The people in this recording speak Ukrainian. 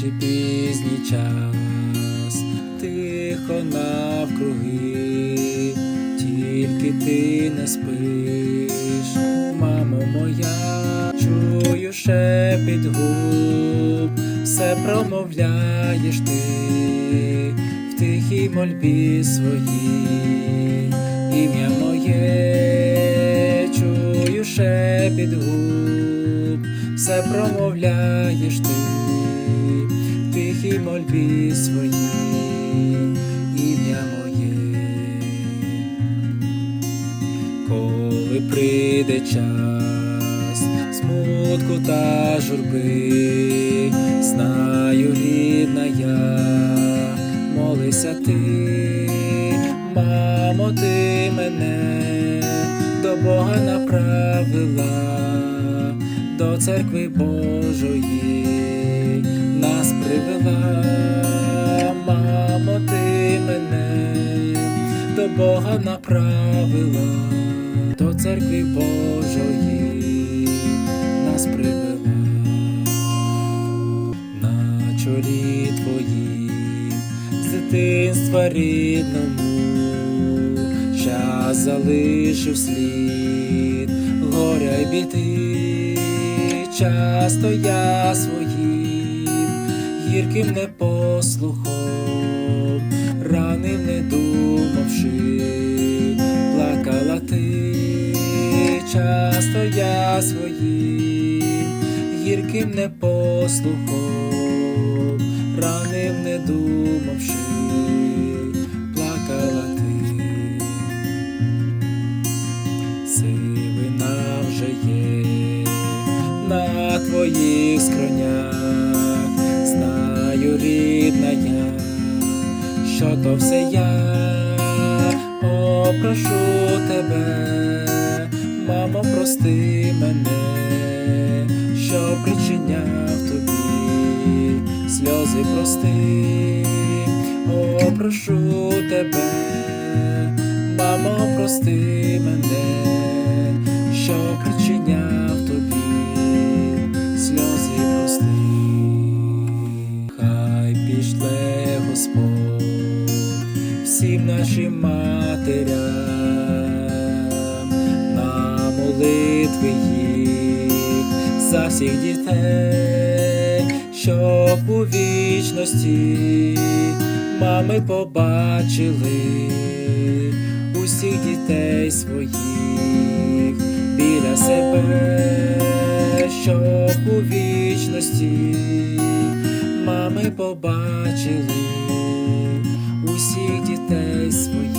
чи пізній час, тихо навкруги, тільки ти не спиш, мамо моя, чую шепіт губ, все промовляєш ти. В тихій мольбі своїй, ім'я моє, чую шепіт губ, все промовляєш ти тихій мольбі своїй, ім'я моє, коли прийде час смутку та журби, знаю, рідна я, молися ти, мамо, ти мене до Бога направила, до церкви Божої привела, мамо, ти мене до Бога направила, до церкви Божої нас привела. На чолі твоїм з дитинства рідному, час залишив слід, горя й біди, часто я своїм гірким непослухом, ранив, не думавши, плакала ти, часто я своїм гірким непослухом, ранив, не думавши, плакала ти. Сивина вже є на твоїх скронях, знаю, рідна я, що то все я, о, прошу тебе, мамо, прости мене, що причиняв тобі сльози прости, о, прошу тебе, мамо, прости мене, всім нашим матерям на молитви їх за всіх дітей, щоб у вічності мами побачили усіх дітей своїх біля себе, щоб у вічності мами побачили усіх дітей своїх.